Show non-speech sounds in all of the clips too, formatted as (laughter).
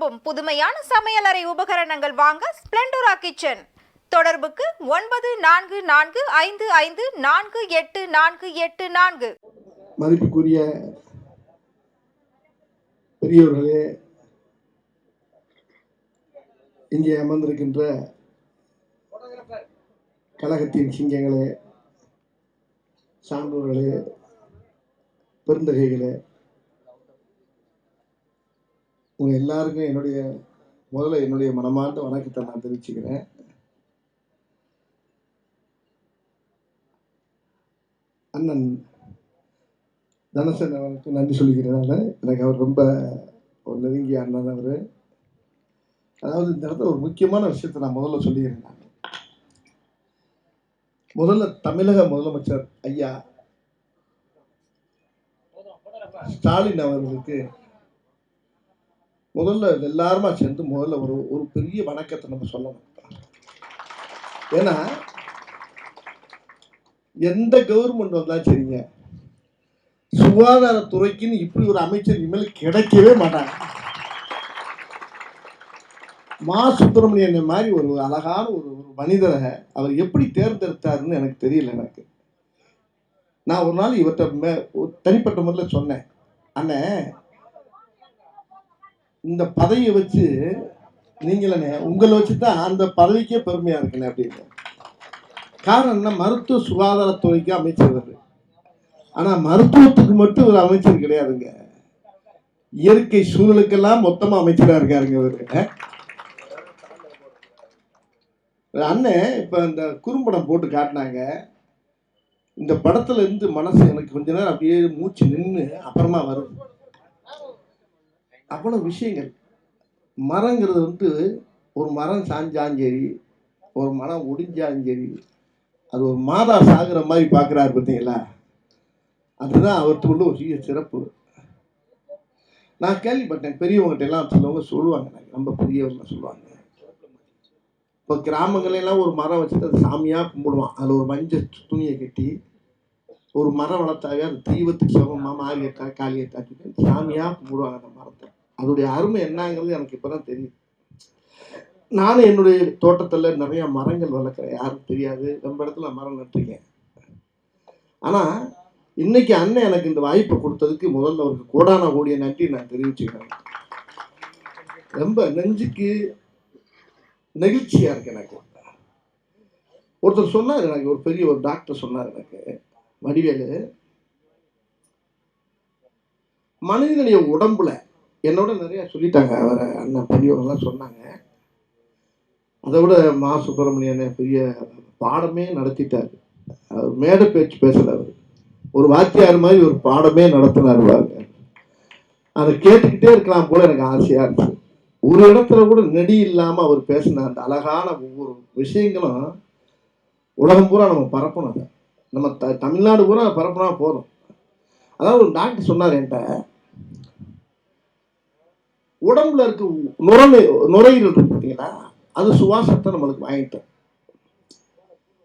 விரும்பும் புதுமையான சமையலறை உபகரணங்கள் வாங்க ஸ்பிளெண்டோரா கிச்சன் தொடர்புக்கு ஒன்பது நான்கு நான்கு ஐந்து ஐந்து நான்கு எட்டு நான்கு எட்டு நான்கு. மதிப்புக்குரிய பெரியவர்களே இங்கே அமர்ந்திருக்கின்ற கழகத்தின் சிங்கங்களே சான்றோர்களே பெருந்தகைகளே உங்க எல்லாருக்கும் என்னுடைய முதல்ல என்னுடைய மனமார்ந்த வணக்கத்தை நான் தெரிவிச்சுக்கிறேன். அண்ணன் தனசன் அவருக்கு நன்றி சொல்லிக்கிறதுனால எனக்கு அவர் ரொம்ப ஒரு நெருங்கிய அண்ணன் அவர். அதாவது இந்த இடத்துல ஒரு முக்கியமான விஷயத்தை நான் முதல்ல சொல்லிக்கிறேன் நான். முதல்ல தமிழக முதலமைச்சர் ஐயா ஸ்டாலின் அவர்களுக்கு முதல்ல எல்லாருமா சேர்ந்து முதல்ல ஒரு ஒரு பெரிய வணக்கத்தை நம்ம சொல்லணும். ஏன்னா எந்த கவர்மெண்ட் வந்தாலும் சரிங்க. சுகாதாரத்துறைக்குன்னு இப்படி ஒரு அமைச்சர் இனிமேல் கிடைக்கவே மாட்டாங்க. மா. சுப்பிரமணியன் மாதிரி ஒரு அழகான ஒரு ஒரு மனிதரை அவர் எப்படி தேர்ந்தெடுத்தாருன்னு எனக்கு தெரியல எனக்கு. நான் ஒரு நாள் இவர்கிட்ட மே ஒரு தனிப்பட்ட முறையில் சொன்னேன். அண்ணே இந்த பதவியை வச்சு நீங்களே உங்களை வச்சு தான் அந்த பதவிக்கே பெருமையாக இருக்கணும் அப்படின்னு காரணம் என்ன? மருத்துவ சுகாதாரத்துறைக்கு அமைச்சர் வருது ஆனால் மருத்துவத்துக்கு மட்டும் ஒரு அமைச்சர் கிடையாதுங்க. இயற்கை சூழலுக்கெல்லாம் மொத்தமாக அமைச்சராக இருக்காருங்க இவர். அண்ணன் இப்போ இந்த குறும்படம் போட்டு காட்டினாங்க. இந்த படத்துல இருந்து மனசு எனக்கு கொஞ்ச நேரம் அப்படியே மூச்சு நின்று அப்புறமா வருது. அவ்வளோ விஷயங்கள். மரங்கிறது வந்து ஒரு மரம் சாஞ்சாலும் சரி ஒரு மரம் ஒடிஞ்சாலும் சரி அது ஒரு மாதா சாகுற மாதிரி பார்க்குறாரு பார்த்தீங்களா? அதுதான் அவர்கிட்ட உள்ள ஒரு சிறிய சிறப்பு. நான் கேள்விப்பட்டேன் பெரியவங்ககிட்ட எல்லாம் சிலவங்க சொல்லுவாங்க நாங்கள் ரொம்ப பெரியவங்க சொல்லுவாங்க. இப்போ கிராமங்களெல்லாம் ஒரு மரம் வச்சுட்டு அது சாமியாக கும்பிடுவான். அதில் ஒரு மஞ்சள் துணியை கட்டி ஒரு மரம் வளர்த்தாவே அது தெய்வத்துக்கு சமமாக மாரியத்தா காளியத்தா சாமியாக கும்பிடுவாங்க அந்த மரத்தை. அதோடைய அருமை என்னங்கிறது எனக்கு இப்போ தான் தெரியும். நானும் என்னுடைய தோட்டத்தில் நிறைய மரங்கள் வளர்க்குறேன். யாருக்கும் தெரியாது. ரொம்ப இடத்துல மரம் நட்டுருக்கேன். ஆனால் இன்னைக்கு அண்ணன் எனக்கு இந்த வாய்ப்பு கொடுத்ததுக்கு முதல்ல அவருக்கு கோடான கோடிய நன்றி நான் தெரிவிச்சுக்கிறேன். ரொம்ப நெஞ்சுக்கு நெகிழ்ச்சியாக இருக்கு எனக்கு. ஒருத்தர் சொன்னார் எனக்கு ஒரு பெரிய ஒரு டாக்டர் சொன்னார் எனக்கு. வடிவேலு மனிதனுடைய உடம்புல என்னோட நிறையா சொல்லிட்டாங்க. அவரை அண்ணன் பெரியவங்கலாம் சொன்னாங்க. அதை விட மா. சுப்பிரமணியன் பெரிய பாடமே நடத்திட்டார். அவர் மேடை பேச்சு பேசலை அவர். ஒரு வாத்தியார் மாதிரி ஒரு பாடமே நடத்தினார் பாருங்க. அதை கேட்டுக்கிட்டே இருக்கலாம் போல எனக்கு ஆசையாக இருந்துச்சு ஒரு இடத்துல கூட நெடி இல்லாமல் அவர் பேசின அந்த அழகான ஒவ்வொரு விஷயங்களும் உலகம் பூரா நம்ம பரப்பணும் அதை. நம்ம த தமிழ்நாடு பூரா பரப்புனா போதும். அதாவது ஒரு டாக்டர் சொன்னார் என்கிட்ட உடம்புல இருக்க நுரை நுரையீரல் இருக்கு பார்த்தீங்களா அது சுவாசத்தை நம்மளுக்கு வாங்கிட்டோம்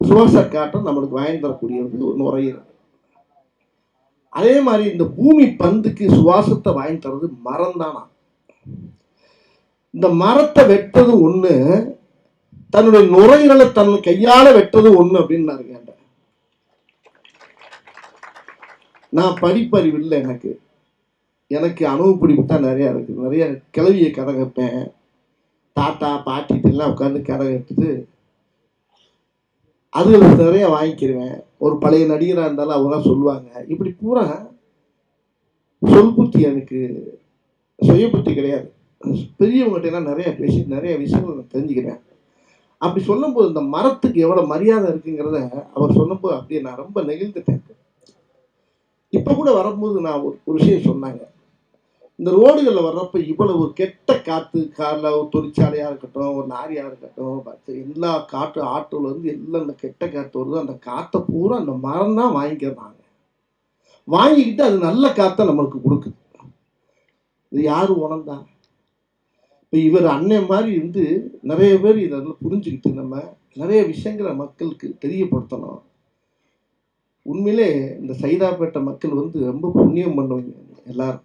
சுவாச காற்றை நம்மளுக்கு வாங்கி தரக்கூடியது ஒரு நுரையீரல். அதே மாதிரி இந்த பூமி பந்துக்கு சுவாசத்தை வாங்கி தர்றது மரம் தானா? இந்த மரத்தை வெட்டுறது ஒண்ணு தன்னுடைய நுரையீரலை தன் கையால் வெட்டுறது ஒன்று அப்படின்னு என்கிட்ட நான் படிப்பறிவு இல்லை எனக்கு. எனக்கு அனுபவப்பிடிப்பு தான் நிறையா இருக்குது நிறைய கிளவியை கதை கேட்பேன் தாத்தா பாட்டிட்டு எல்லாம் உட்காந்து கதை கேட்டுட்டு அது நிறைய வாங்கிக்கிடுவேன் ஒரு பழைய நடிகராக இருந்தாலும் அவங்க சொல்லுவாங்க. இப்படி பூரா சொல் புத்தி எனக்கு சுய புத்தி கிடையாது. பெரியவங்ககிட்ட நிறையா பேசி நிறைய விஷயங்கள் நான் தெரிஞ்சுக்கிறேன் அப்படி சொல்லும்போது இந்த மரத்துக்கு எவ்வளோ மரியாதை இருக்குங்கிறத அவர் சொன்னபோது அப்படியே நான் ரொம்ப நெகிழ்ந்துட்டேன். இப்போ கூட வரும்போது நான் ஒரு ஒரு விஷயம் சொன்னாங்க. இந்த ரோடுகளில் வர்றப்ப இவ்வளவு ஒரு கெட்ட காற்று காரில் ஒரு தொழிற்சாலையாக இருக்கட்டும் ஒரு லாரியாக இருக்கட்டும் பத்து எல்லா காற்று ஆட்டோல இருந்து எல்லாம் இந்த கெட்ட காற்று வருதோ. அந்த காற்றை பூரா அந்த மரம் தான் வாங்கிக்கிறாங்க. வாங்கிக்கிட்டு அது நல்ல காற்றை நம்மளுக்கு கொடுக்குது. இது யார் உணர்ந்தா? இப்போ இவர் அண்ணன் மாதிரி இருந்து நிறைய பேர் இதெல்லாம் புரிஞ்சுக்கிட்டு நம்ம நிறைய விஷயங்களை மக்களுக்கு தெரியப்படுத்தணும். உண்மையிலே இந்த சைதாப்பேட்டை மக்கள் வந்து ரொம்ப புண்ணியம் பண்ணுவீங்க எல்லாரும்.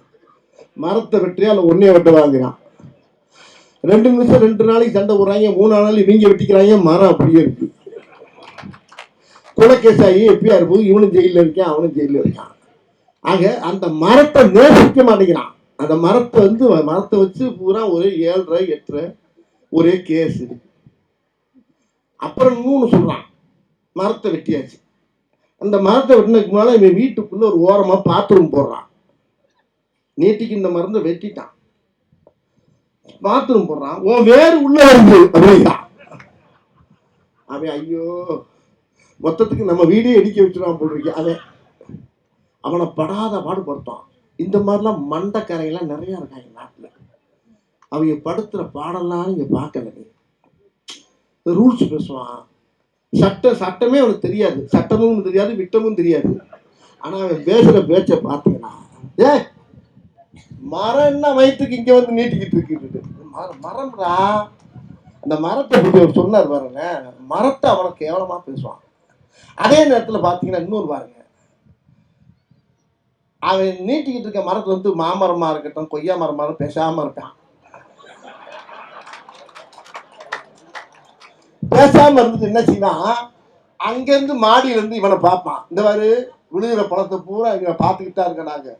மரத்தை வெட்டி அதில் ஒன்னே வெட்ட வாங்குறான். ரெண்டு நிமிஷம் ரெண்டு நாளைக்கு சண்டை போடுறாங்க மூணு நாள் இவங்க வெட்டிக்கிறாங்க மரம் அப்படியே இருக்கு. குலக்கேஸ் ஆகி எப்படியா இருக்கும் இவனும் ஜெயிலில் இருக்கான் அவனும் ஜெயிலில் இருக்கான். ஆக அந்த மரத்தை நேசிக்க மாட்டேங்கிறான். அந்த மரத்தை வந்து மரத்தை வச்சு பூரா ஒரே ஏழரை எட்டரை ஒரே கேஸ் அப்புறம் மூணு சொல்றான் மரத்தை வெட்டியாச்சு. அந்த மரத்தை வெட்டினதுக்கு முன்னால் இவன் வீட்டுக்குள்ள ஒரு ஓரமா பாத்ரூம் போடுறான். நீட்டிக்கு இந்த மருந்தை வெட்டிட்டான். பாத்ரூம் போடுறான். உன் (laughs) வேறு உள்ள வருது அப்படிங்கிறான் அவன் ஐயோ மொத்தத்துக்கு நம்ம வீடே இடிக்க வச்சிருவான் போல் இருக்கு அவன் அவனை படாத பாடுபடுத்தான் இந்த மாதிரிலாம் மண்டக்கரையெல்லாம் நிறைய இருக்காங்க நாட்டில்? அவங்க படுத்துற பாடெல்லாம் இங்க பார்க்கல ரூல்ஸ் பேசுவான். சட்ட சட்டமே அவனுக்கு தெரியாது. சட்டமும் தெரியாது விட்டமும் தெரியாது. ஆனா அவன் பேசுற பேச்சை பார்த்தீங்கன்னா ஏ மரம் என்ன வயிற்றுக்கு இங்க வந்து நீட்டிக்கிட்டு இருக்கு மரம் மரம்டா. அந்த மரத்தை பற்றி அவர் சொன்னார் பாருங்க. மரத்தை அவனை கேவலமா பேசுவான் அதே நேரத்துல பார்த்தீங்கன்னா இன்னொரு பாருங்க. அவன் நீட்டிக்கிட்டு இருக்க மரத்துல வந்து மாமரமா இருக்கட்டும் கொய்யா மரமாக பேசாமல் பேசாம இருப்பான். பேசாம இருந்துட்டு என்ன செய்வான்? அங்கிருந்து மாடியிலேருந்து இவனை பார்ப்பான். இந்த மாதிரி விழுகிற பழத்தை பூரா இவனை பார்த்துக்கிட்டா தான் நாங்கள்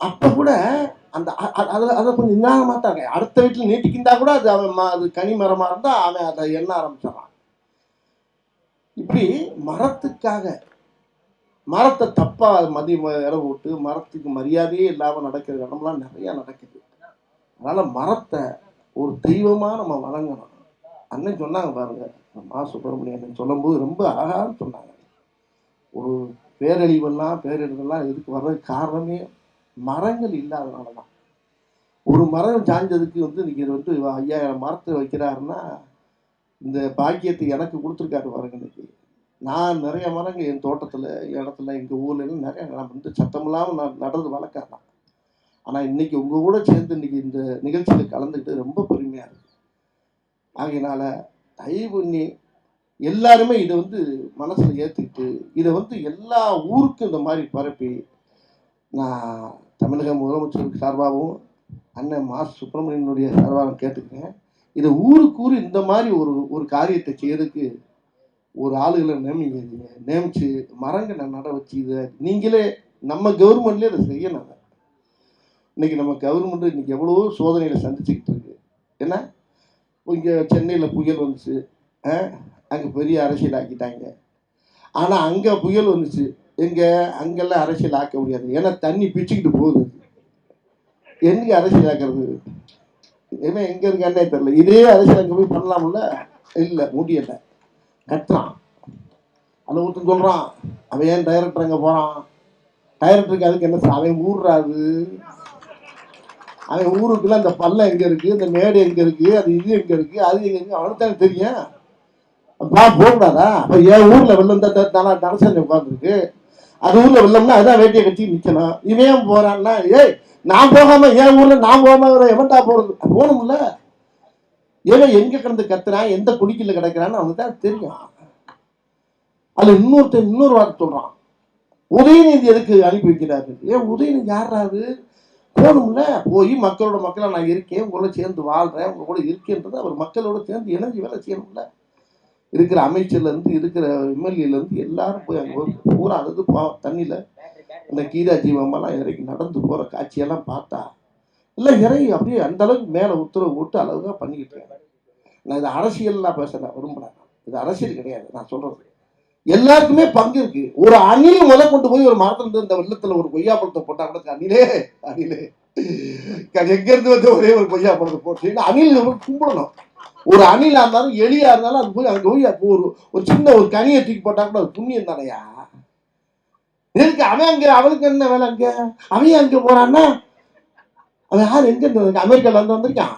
அப்போ கூட அந்த அதில் அதை கொஞ்சம் இன்னாக மாட்டாங்க. அடுத்த வீட்டில் நீட்டிக்கிந்தா கூட அது அவன் அது கனி மரமாக இருந்தால் அவன் அதை எண்ண ஆரம்பிச்சிடறான். இப்படி மரத்துக்காக மரத்தை தப்பாக மதி இடம் விட்டு மரத்துக்கு மரியாதையே இல்லாமல் நடக்கிற இடம்லாம் நிறையா நடக்குது. அதனால் மரத்தை ஒரு தெய்வமாக நம்ம வணங்கணும். அண்ணன் சொன்னாங்க பாருங்க மா சுப்பிரமணியன் சொல்லும்போது ரொம்ப அழகாக சொன்னாங்க. ஒரு பேரழிவெல்லாம் பேரழிவெல்லாம் எதுக்கு வர்றதுக்கு காரணமே மரங்கள் இல்லாதனால தான். ஒரு மரம் சாஞ்சதுக்கு வந்து நீங்கள் வந்து ஐயாயிரம் மரத்தை வைக்கிறாருன்னா இந்த பாக்கியத்தை எனக்கு கொடுத்துருக்காரு பாருங்க இன்னைக்கு. நான் நிறைய மரங்கள் என் தோட்டத்தில் இடத்துல எங்கள் ஊர்லலாம் நிறைய நான் வந்து சத்தம் இல்லாமல் நான் நடந்து வளர்க்கறேன் ஆனால் இன்றைக்கி உங்கள் கூட சேர்ந்து இன்னைக்கு இந்த நிகழ்ச்சியில் கலந்துக்கிட்டு ரொம்ப பெருமையாக இருக்குது ஆகையினால தயவு பண்ணி எல்லாருமே இதை வந்து மனசில் ஏற்றுக்கிட்டு இதை வந்து எல்லா ஊருக்கும் இந்த மாதிரி பரப்பி நான் தமிழக முதலமைச்சருக்கு சார்பாகவும் அண்ணன் மா. சுப்பிரமணியனுடைய சார்பாகவும் கேட்டுக்கிறேன். இதை ஊருக்கு ஊர் இந்த மாதிரி ஒரு ஒரு காரியத்தை செய்யறதுக்கு ஒரு ஆளுகளை நியமிங்க நியமிச்சு மரங்களை நட வச்சு இதை நீங்களே நம்ம கவர்மெண்ட்லேயே அதை செய்யணும் இன்றைக்கி இன்னைக்கு நம்ம கவர்மெண்ட் இன்னைக்கு எவ்வளவோ சோதனைகளை சந்திச்சுக்கிட்டு இருக்கு. ஏன்னா இங்கே சென்னையில் புயல் வந்துச்சு அங்கே பெரிய அரசியல் ஆக்கிட்டாங்க. ஆனால் அங்கே புயல் வந்துச்சு எங்கே அங்கெல்லாம் அரசியல் ஆக்க முடியாது. ஏன்னா தண்ணி பிச்சுக்கிட்டு போகுது. எங்க அரசியல் ஆக்கிறது? ஏன்னா எங்கே இருக்கானே தெரியல. இதே அரசியல் அங்கே போய் பண்ணலாம்ல? இல்லை முடியலை. கட்டுறான் அதை ஒருத்தன் சொல்கிறான் அவன் ஏன் டைரக்டர் அங்கே போகிறான் டைரக்டருக்கு அதுக்கு என்ன அவன் ஊர்றாது அவன் ஊருக்குள்ள அந்த பள்ளம் எங்கே இருக்குது இந்த மேடு எங்கே இருக்குது அது இது எங்கே இருக்குது அது எங்கே இருக்குது அவனுக்கு தானே தெரியும். பா போகக்கூடாதா? அப்போ என் ஊரில் வெள்ளம் தான் தானே தனசன் உட்காந்துருக்கு அது ஊர்ல வெள்ளம்னா அதான் வேட்டியை கட்டி நிக்கணும். இவன் ஏன் போகிறான்னா ஏய் நான் போகாம என் ஊரில் நான் போகாம எவன்டா போறது? போகணும்ல. ஏன்னா எங்க கிடந்து கத்துறான் எந்த குடிக்கல கிடக்கிறான்னு அவனுக்கு தான் தெரியும். அதில் இன்னொருத்தர் இன்னொரு வார்த்தை சொல்கிறான் உதயநிதி எதுக்கு அனுப்பி வைக்கிறாரு? ஏன் உதயநிதி யாராரு போகணும்ல. போய் மக்களோட மக்களை நான் இருக்கேன் உங்களோட சேர்ந்து வாழ்கிறேன் உங்க கூட இருக்கேன்றது அவர் மக்களோட சேர்ந்து இணைஞ்சு வேலை செய்யணும்ல. இருக்கிற அமைச்சர்லேருந்து இருக்கிற எம்எல்ஏலேருந்து எல்லாரும் போய் அங்கே போய் பூரா அதாவது பா- தண்ணியில் அந்த கீதா ஜீவமெல்லாம் இறங்கி நடந்து போகிற காட்சியெல்லாம் பார்த்தா எல்லாம் இறங்கி அப்படியே அந்த அளவுக்கு மேலே உத்தரவு போட்டு அழகா பண்ணிக்கிட்டு இருக்காங்க. நான் இது அரசியல்லாம் பேசல விரும்பல இது அரசியல் கிடையாது நான் சொல்கிறது எல்லாருக்குமே பங்கு இருக்கு. ஒரு அணில் முத கொண்டு போய் ஒரு மரத்துல இருந்து இந்த வெள்ளத்துல ஒரு கொய்யா பழத்தை போட்டா கூட அணிலே அணிலே. எங்கேருந்து எங்க இருந்து வந்து ஒரே ஒரு கொய்யா பழத்தை போட்டு அணில் கும்பிடணும். ஒரு அணிலா இருந்தாலும் எலியா இருந்தாலும் அது போய் அங்கே போய் அப்போ ஒரு ஒரு சின்ன ஒரு கனியை தூக்கி போட்டா கூட அது புண்ணியம் தானையா? எதுக்கு அவன் அங்கே அவனுக்கு என்ன வேலை அங்கே? அவன் அங்கே போறான்னா? அவன் யார்? எங்க இருந்து அமெரிக்காவில் அமெரிக்கால இருந்து வந்திருக்கான்.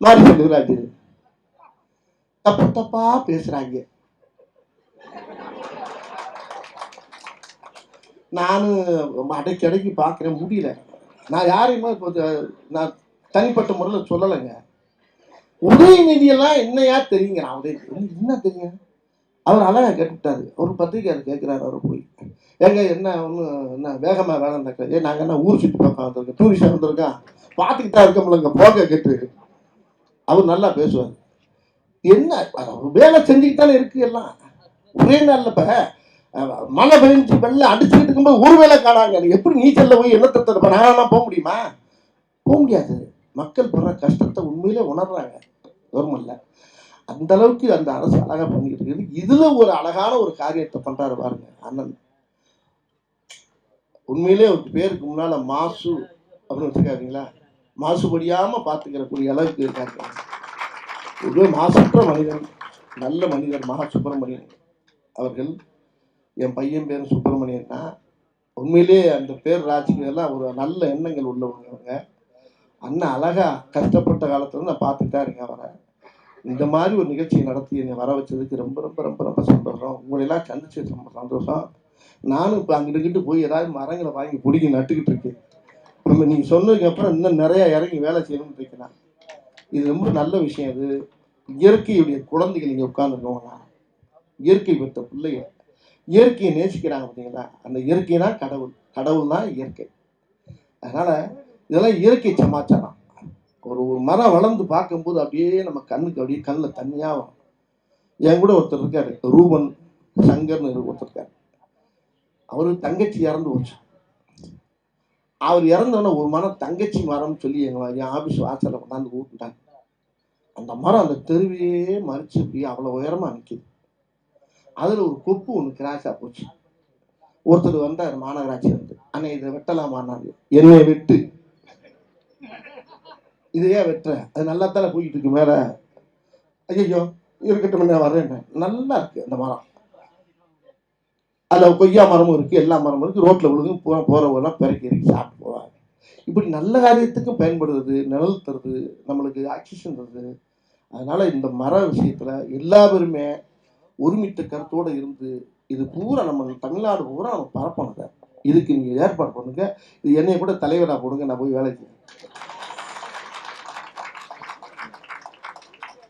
மாறி செல்வராஜ் தப்பு தப்பா பேசுறாங்க. நானும் அடைக்கடைக்கு பார்க்குறேன் முடியல. நான் யாரையுமே இப்போ நான் தனிப்பட்ட முறையில் சொல்லலைங்க. உதயநிதியெல்லாம் என்னையா தெரியுங்கிறான் உதயநிதி. என்ன தெரியும்? அவர் அழகா கேட்டுவிட்டாரு ஒரு பத்திரிக்கையாளர் கேட்குறாரு அவர் போய். ஏங்க என்ன ஒன்று என்ன வேகமாக வேலை நடக்குது. ஏ நாங்கள் என்ன ஊர் சுற்றி பார்க்க வந்திருக்கோம். டூரிஸ்ட் வந்திருக்கோம் பார்த்துக்கிட்டா இருக்கோம்லங்க போக கேட்டு. அவர் நல்லா பேசுவார். என்ன வேலை செஞ்சுக்கிட்டாலே இருக்கு எல்லாம். ஒரே நாளில் இப்போ மழை பெஞ்சு வெள்ளம் அடிச்சுக்கிட்டு இருக்கும்போது ஒரு வேலை காணாங்க. எப்படி நீச்சல்ல போய் என்ன தத்துறப்ப நான் போக முடியுமா? போக முடியாது. மக்கள் படுற கஷ்டத்தை உண்மையிலே உணர்றாங்க. கவர்மெண்ட்ல அந்த அளவுக்கு அந்த அரசு அழகா பண்ணிட்டு இருக்குது. இதுல ஒரு அழகான ஒரு காரியத்தை பண்றாரு பாருங்க அண்ணன். உண்மையிலே ஒரு பேருக்கு முன்னால மாசு அப்படின்னு வச்சிருக்காருங்களா? மாசுபடியாம பாத்துக்கிற அளவுக்கு இருக்காங்க ஒரு மாசற்ற மனிதன் நல்ல மனிதர் மகா சுப்பிரமணியன் அவர்கள். என் பையன் பேர் சுப்பிரமணியன் தான். உண்மையிலே அந்த பேர் ராஜ்க்கு எல்லாம் ஒரு நல்ல எண்ணங்கள் உள்ளவங்க அவங்க அண்ணன் அழகா கஷ்டப்பட்ட காலத்தில் நான் பார்த்துட்டா இருக்கேன் அவரை. இந்த மாதிரி ஒரு நிகழ்ச்சியை நடத்தி என்னை வர வச்சதுக்கு ரொம்ப ரொம்ப ரொம்ப ரொம்ப சந்தோஷம். உங்களெல்லாம் சந்திச்சு ரொம்ப சந்தோஷம். நானும் இப்போ அங்கிட்டு போய் ஏதாவது மரங்களை வாங்கி பிடிக்கி நட்டுக்கிட்டு இருக்கேன். நம்ம நீங்கள் சொன்னதுக்கு அப்புறம் இன்னும் நிறையா இறங்கி வேலை செய்யணும்னு இருக்கேன் இது ரொம்ப நல்ல விஷயம் இது. இயற்கையுடைய குழந்தைகள் இங்கே உட்காந்துருக்கவங்க இயற்கை பெற்ற பிள்ளைங்க இயற்கையை நேசிக்கிறாங்க பார்த்தீங்களா அந்த இயற்கை தான் கடவுள். கடவுள் தான் இயற்கை. அதனால் இதெல்லாம் இயற்கை சமாச்சாரம். ஒரு ஒரு மரம் வளர்ந்து பார்க்கும்போது அப்படியே நம்ம கண்ணுக்கு அப்படியே கண்ணில் தண்ணியாக வரும். என் கூட ஒருத்தர் இருக்காரு ரூபன் சங்கர்னு ஒருத்தர் இருக்காரு. அவரு தங்கச்சி இறந்து போச்சு. அவர் இறந்தோடனே ஒரு மரம் தங்கச்சி மரம்னு சொல்லி எங்கள் என் ஆபீஸ் வாசலில் கொண்டாந்து கூப்பிட்டாங்க. அந்த மரம் அந்த தெருவையே மறிச்சு அப்படியே அவ்வளோ உயரமாக நிற்கிது அதில் ஒரு கொப்பு ஒன்று கிராஸாக போச்சு. ஒருத்தர் வந்தார் மாநகராட்சி வந்து அண்ணன் இதை வெட்டலாமான்னாரு. என்னை வெட்டு. இதையே வெட்டுறேன். வெட்டுற அது நல்லா தானே போயிட்டு இருக்கு மேலே? ஐயோ இருக்கட்டும் நான் வர்றேன் நல்லா இருக்கு அந்த மரம். அதில் கொய்யா மரமும் இருக்குது எல்லா மரமும் இருக்குது ரோட்டில் விழுகு போகிற போகிறவங்கலாம் பிறக்கி இறக்கி சாப்பிட்டு போவாங்க இப்படி நல்ல காரியத்துக்கும் பயன்படுறது நிழல் தருது நம்மளுக்கு ஆக்சிஜன் தருது. அதனால் இந்த மர விஷயத்தில் எல்லா பேருமே ஒருமித்த கருத்தோடு இருந்து இது பூரா நம்ம தமிழ்நாடு பூரா நம்ம பரப்பணுங்க இதுக்கு நீங்கள் ஏற்பாடு பண்ணுங்க. இது என்னைய கூட தலைவராக போடுங்க நான் போய் வேலை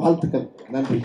வாழ்த்துக்கள். நன்றி.